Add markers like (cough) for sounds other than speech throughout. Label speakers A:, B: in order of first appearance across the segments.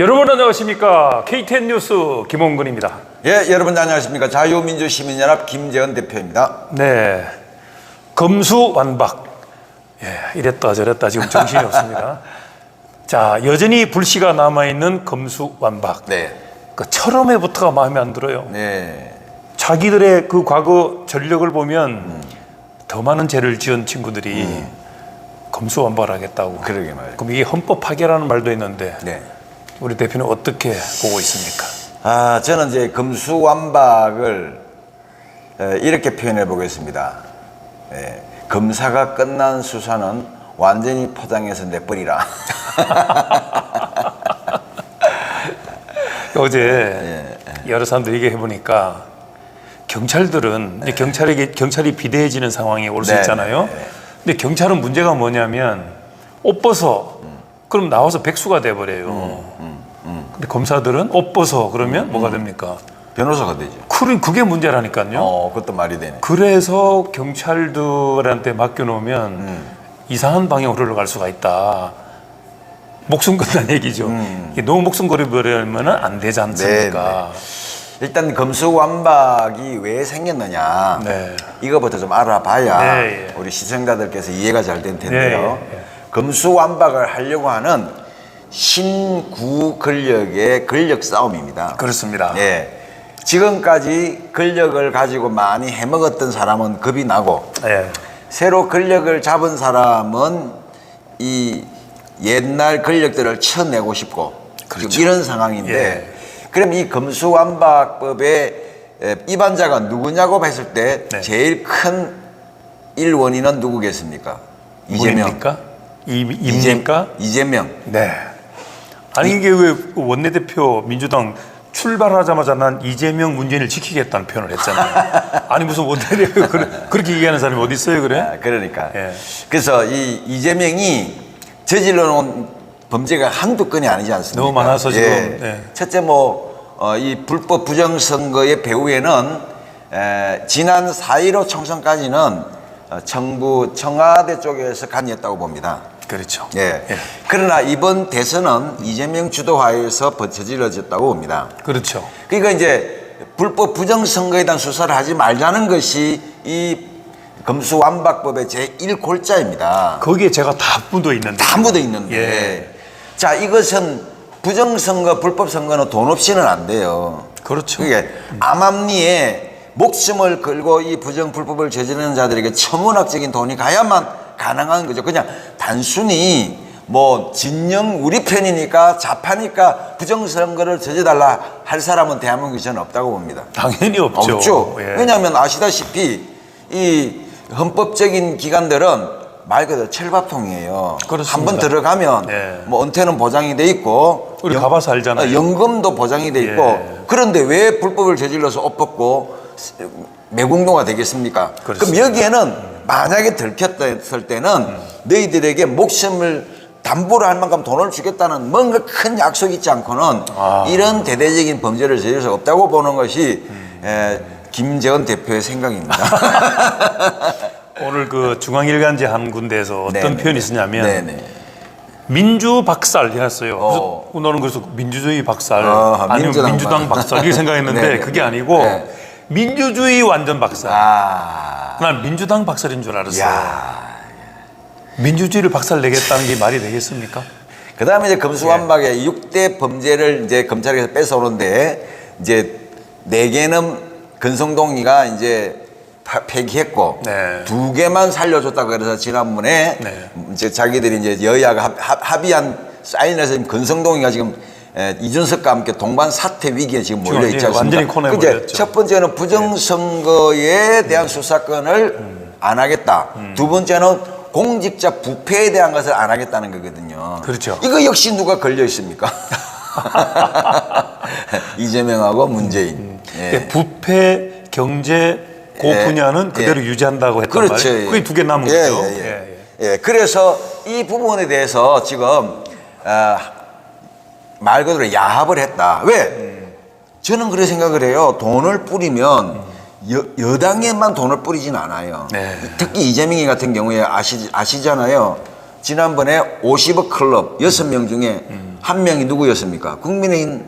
A: 여러분 안녕하십니까? KTN 뉴스 김홍근입니다.
B: 예, 여러분 안녕하십니까? 자유민주시민연합 김재원 대표입니다.
A: 네, 검수완박. 예, 이랬다 저랬다 지금 정신이 없습니다. (laughs) 자, 여전히 불씨가 남아 있는 검수완박.
B: 네,
A: 그 철험회부터가 마음에 안 들어요.
B: 네,
A: 자기들의 그 과거 전력을 보면 더 많은 죄를 지은 친구들이 검수완박을 하겠다고.
B: 그러게 말이에요.
A: 그럼 이게 헌법 파괴라는 말도 있는데
B: 네.
A: 우리 대표는 어떻게 보고 있습니까?
B: 아, 저는 이제 금수완박을 에, 이렇게 표현해 보겠습니다. 예, 검사가 끝난 수사는 완전히 포장해서 내버리라. (laughs)
A: 어제 여러 사람들이 얘기해 보니까 경찰들은 이제 경찰에게 경찰이 비대해지는 상황이 올수
B: 네,
A: 있잖아요.
B: 네, 네.
A: 근데 경찰은 문제가 뭐냐면 옷 벗어 그럼 나와서 백수가 돼 버려요.
B: 음,
A: 근데 검사들은 옷 벗어 그러면 뭐가 됩니까?
B: 변호사가 되죠.
A: 그래 그게 문제라니까요.
B: 어, 그것도 말이 되네.
A: 그래서 경찰들한테 맡겨놓으면
B: 음.
A: 이상한 방향으로 흘러갈 수가 있다. 목숨 건다는 (laughs) 얘기죠. 이게 너무 목숨 걸어버리면 안 되지 않습니까?
B: 일단 검수완박이 왜 생겼느냐.
A: 네.
B: 이거부터 좀 알아봐야
A: 네, 예.
B: 우리 시청자들께서 이해가 잘 될 텐데요.
A: 네, 예, 예.
B: 검수완박을 하려고 하는 신구 권력의 권력 싸움입니다.
A: 그렇습니다.
B: 예. 지금까지 권력을 가지고 많이 해먹었던 사람은 겁이 나고
A: 예.
B: 새로 권력을 잡은 사람은 이 옛날 권력들을 쳐내고 싶고
A: 그렇죠.
B: 지금 이런 상황인데
A: 예.
B: 그럼 이 검수완박법의 에, 위반자가 누구냐고 했을 때
A: 네.
B: 제일 큰 일원인은 누구겠습니까? 이재명.
A: 입니까? 입니까?
B: 이재명.
A: 네. 아니 이게 왜 원내대표 민주당 출발하자마자 난 이재명 문재인을 지키겠다는 표현을 했잖아요. (laughs) 아니 무슨 원내대표 그래, 그렇게 얘기하는 사람이 어디 있어요, 그래?
B: 아, 그러니까.
A: 예.
B: 그래서 이 이재명이 저질러 놓은 범죄가 한두 건이 아니지 않습니까?
A: 너무 많아서 지금,
B: 예.
A: 네.
B: 첫째 뭐, 어, 이 불법 부정선거의 배후에는 에, 지난 4.15 총선까지는 어, 정부, 청와대 쪽에서 관여했다고 봅니다.
A: 그렇죠.
B: 예.
A: 예.
B: 그러나 이번 대선은 이재명 주도하에서 버- 저질러졌다고 봅니다.
A: 그렇죠.
B: 그러니까 이제 불법 부정선거에 대한 수사를 하지 말자는 것이 이 검수완박법의 제1골자입니다.
A: 거기에 제가 다 묻어 있는데.
B: 다 묻어 있는데.
A: 예.
B: 자, 이것은 부정선거, 불법선거는 돈 없이는 안 돼요.
A: 그렇죠.
B: 그게 암암리에 목숨을 걸고 이 부정, 불법을 저지르는 자들에게 천문학적인 돈이 가야만 가능한 거죠. 그냥 단순히 뭐 진영 우리 편이니까 좌파니까 부정선거를 저지달라 할 사람은 대한민국에 저는 없다고 봅니다.
A: 당연히 없죠.
B: 없죠.
A: 예.
B: 왜냐하면 아시다시피 이 헌법적인 기관들은 말 그대로 철밥통이에요.
A: 그렇습니다.
B: 한번 들어가면
A: 예.
B: 뭐 은퇴는 보장이 돼 있고
A: 우리 가봐서 알잖아요.
B: 어, 연금도 보장이 돼 있고
A: 예.
B: 그런데 왜 불법을 저질러서 옷 벗고 매국노가 되겠습니까? 그럼
A: 그렇습니다.
B: 여기에는 만약에 들켰을 때는 너희들에게 목숨을 담보로 할 만큼 돈을 주겠다는 뭔가 큰 약속이 있지 않고는
A: 아.
B: 이런 대대적인 범죄를 저질 수 없다고 보는 것이 에, 김재원 대표의 생각입니다. (laughs)
A: 오늘 그 중앙일간지 한 군데에서 어떤
B: 네네.
A: 표현이 쓰냐면
B: 네네.
A: 민주 박살 이랬어요.
B: 어.
A: 그래서 나는 그래서 민주주의 박살
B: 어,
A: 아니면
B: 민주당. 박살
A: 이렇게 생각했는데 (laughs)
B: 네네.
A: 그게 아니고
B: 네.
A: 민주주의 완전 박살.
B: 아,
A: 난 민주당 박살인 줄 알았어요.
B: 야.
A: 민주주의를 박살 내겠다는 게 말이 되겠습니까?
B: 그 다음에 이제
A: 예.
B: 검수완박의 육 6대 범죄를 이제 검찰에서 뺏어오는데 이제 네개는 근성동이가 이제 파- 폐기했고
A: 네.
B: 두 개만 살려줬다 그래서 지난번에
A: 네.
B: 이제 자기들이 이제 여야가 합, 합- 합의한 사인해서 지금 근성동이가 지금 에, 이준석과 함께 동반 사퇴 위기에 지금 몰려 있지 않습니까?
A: 완전히 코너에
B: 그제. 첫 번째는 부정선거에 대한 수사권을 안 하겠다. 두 번째는 공직자 부패에 대한 것을 안 하겠다는 거거든요.
A: 그렇죠.
B: 이거 역시 누가 걸려 있습니까? (laughs) 이재명하고 문재인. 예.
A: 예, 부패, 경제 그
B: 예.
A: 분야는 그대로
B: 예.
A: 유지한다고 했단
B: 그렇죠.
A: 말이에요. 그게 두 개 남은
B: 예,
A: 거죠.
B: 예, 예.
A: 예, 예.
B: 예, 그래서 이 부분에 대해서 지금 아, 말 그대로 야합을 했다. 왜? 저는 그렇게 생각을 해요. 돈을 뿌리면 여, 여당에만 돈을 뿌리진 않아요.
A: 네.
B: 특히 이재명이 같은 경우에 아시, 아시잖아요. 지난번에 50억 클럽 6명 중에 한 명이 누구였습니까? 국민의힘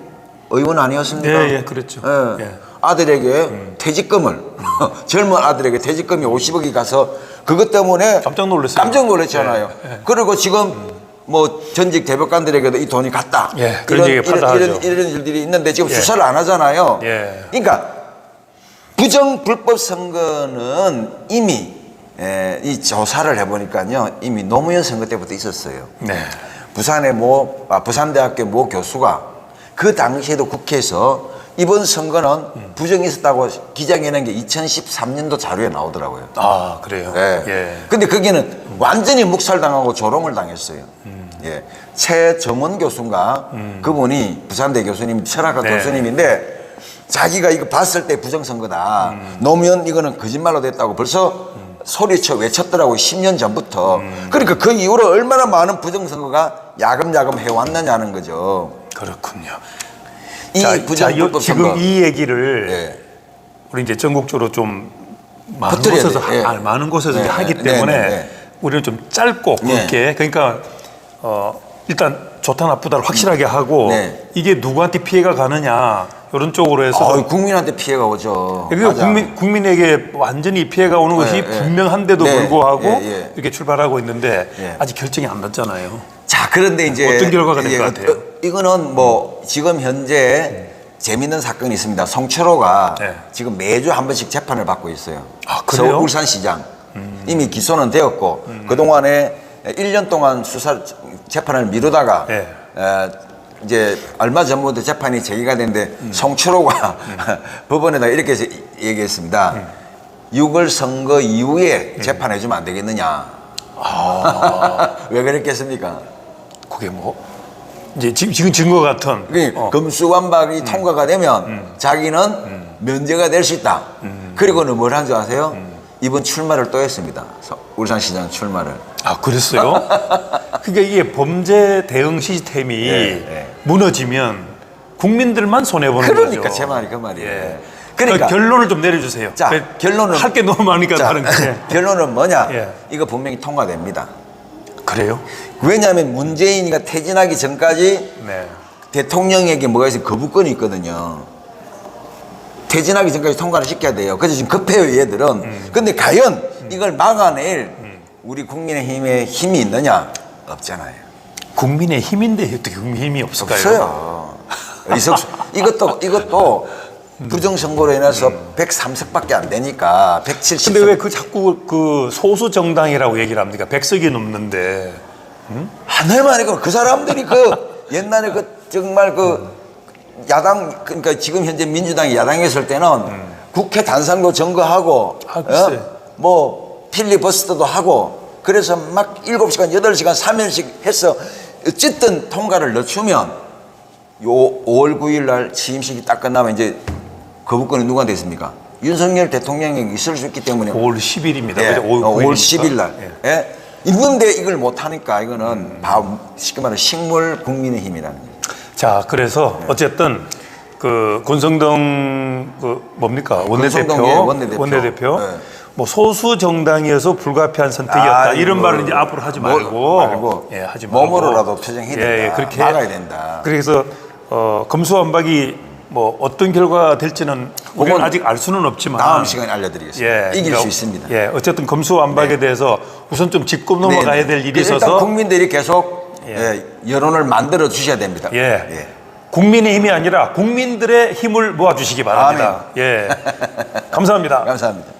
B: 의원 아니었습니까?
A: 예, 예, 그랬죠.
B: 예.
A: 예.
B: 아들에게 퇴직금을 (laughs) 젊은 아들에게 퇴직금이 50억이 가서 그것 때문에
A: 깜짝 놀랐어요.
B: 깜짝 놀랐잖아요.
A: 예, 예.
B: 그리고 지금 뭐 전직 대법관들에게도 이 돈이 갔다.
A: 예, 그런 얘기
B: 이런,
A: 파다하죠.
B: 이런, 이런 일들이 있는데 지금
A: 예.
B: 수사를 안 하잖아요.
A: 예.
B: 그러니까 부정 불법 선거는 이미 에, 이 조사를 해보니까요 이미 노무현 선거 때부터 있었어요.
A: 네.
B: 부산의 모 아, 부산대학교 모 교수가 그 당시에도 국회에서 이번 선거는 부정이 있었다고 기자회견한 게 2013년도 자료에 나오더라고요.
A: 아 그래요.
B: 예.
A: 예.
B: 근데 거기는 완전히 묵살당하고 조롱을 당했어요. 예. 최정원 교수인가 그분이 부산대 교수님, 철학과
A: 네.
B: 교수님인데 자기가 이거 봤을 때 부정선거다. 노무현 이거는 거짓말로 됐다고 벌써 소리쳐 외쳤더라고 10년 전부터. 그러니까 그 이후로 얼마나 많은 부정선거가 야금야금 해왔느냐는 거죠.
A: 그렇군요.
B: 이
A: 자,
B: 부정불법
A: 지금. 이 얘기를
B: 예.
A: 우리 이제 전국적으로 좀 많은 곳에서 아, 많은 곳에서
B: 네,
A: 하기
B: 네,
A: 때문에
B: 네, 네.
A: 우리는 좀 짧고
B: 네.
A: 굵게 그러니까 어 일단 좋다 나쁘다를 확실하게 하고
B: 네.
A: 이게 누구한테 피해가 가느냐 이런 쪽으로 해서
B: 어, 국민한테 피해가 오죠. 맞아.
A: 국민 국민에게 완전히 피해가 오는 것이
B: 네, 네.
A: 분명한데도
B: 네,
A: 불구하고
B: 예, 예.
A: 이렇게 출발하고 있는데
B: 예.
A: 아직 결정이 안 났잖아요.
B: 자, 그런데 이제
A: 어떤 결과가 될것
B: 이제
A: 같아요?
B: 어, 이거는 뭐 지금 현재 재밌는 사건이 있습니다. 송철호가
A: 네.
B: 지금 매주 한 번씩 재판을 받고 있어요.
A: 아? 음.
B: 서울 울산시장 이미 기소는 되었고 그 동안에 1년 동안 수사 재판을 미루다가
A: 네.
B: 에, 이제 얼마 전부터 재판이 제기가 됐는데
A: 음.
B: 송철호가 (laughs) 법원에다 이렇게 얘기했습니다.
A: 음.
B: 6월 선거 이후에 재판해 주면 안 되겠느냐.
A: 아. (laughs)
B: 왜 그랬겠습니까?
A: 그게 뭐 이제 지금 지금 증거 같은
B: 그러니까
A: 어,
B: 금수완박이 통과가 되면 자기는 면제가 될 수 있다. 그리고는 뭘 한 줄 아세요? 이번 출마를 또 했습니다. 서- 울산시장 출마를.
A: 아 그랬어요? (laughs) 그러니까 이게 범죄 대응 시스템이
B: 네, 네.
A: 무너지면 국민들만 손해 보는
B: 그러니까
A: 거죠.
B: 제 말이 그 말이에요.
A: 예.
B: 그러니까
A: 그 결론을 좀 내려주세요.
B: 자,
A: 그
B: 결론은
A: 할 게 너무 많으니까
B: 자,
A: 다른 게 (laughs)
B: 결론은 뭐냐?
A: 예.
B: 이거 분명히 통과됩니다.
A: 그래요?
B: 왜냐하면 문재인이가 퇴진하기 전까지
A: 네.
B: 대통령에게 뭐가 있어 거부권이 있거든요. 퇴진하기 전까지 통과를 시켜야 돼요. 그래서 지금 급해요, 얘들은.
A: 음.
B: 근데 과연 이걸 막아낼 우리 국민의힘의 힘이 있느냐? 없잖아요.
A: 국민의 힘인데 어떻게 국민 힘이 없을까요?
B: 없어요. (laughs) 의석수 이것도 이것도 부정선거로 인해서
A: 음.
B: 103석밖에 안 되니까 170석.
A: 근데 왜 그 자꾸 그 소수 정당이라고 얘기를 합니까? 백석이 넘는데
B: 하늘만이고 그 사람들이 그 옛날에 그 정말 그 야당 그러니까 지금 현재 민주당이 야당에 있을 때는 국회 단상도 점거하고
A: 음. 아, 글쎄.
B: 뭐 필리버스터도 하고 그래서 막 7시간 8시간 3일씩 해서 어쨌든 통과를 늦추면 요 5월 9일 날 취임식이 딱 끝나면 이제 거부권이 누구한테 있습니까? 윤석열 대통령이 있을 수 있기 때문에
A: 5월 10일입니다.
B: 예,
A: 그죠? 5월,
B: 5월
A: 9일
B: 10일 날.
A: 예.
B: 예. 있는데 이걸 못 하니까 이거는 바, 쉽게 말해 식물 국민의 힘이라는 거예요.
A: 자, 그래서
B: 네.
A: 어쨌든 그 권성동 그 뭡니까 원내대표
B: 권성동, 예, 원내대표.
A: 원내대표
B: 네.
A: 뭐 소수 정당이어서 불가피한 선택이었다
B: 아이고,
A: 이런 말을 이제 앞으로 하지
B: 뭘-
A: 말고
B: 말고
A: 예, 하지 말고
B: 몸으로라도 표정해야 된다.
A: 그렇게
B: 막아야 된다.
A: 그래서 어, 검수완박이 뭐 어떤 결과가 될지는 우리는 아직 알 수는 없지만
B: 다음 시간에 알려드리겠습니다. 이길
A: 그러니까,
B: 수 있습니다.
A: 예, 어쨌든 검수완박에 대해서 우선 좀 짚고 넘어가야
B: 네, 네.
A: 될 일이 있어서
B: 일단 국민들이 계속
A: 예.
B: 예, 여론을 만들어 주셔야 됩니다.
A: 예. 국민의 힘이 아니라 국민들의 힘을 모아 주시기 바랍니다. 예. 감사합니다. (laughs)
B: 감사합니다.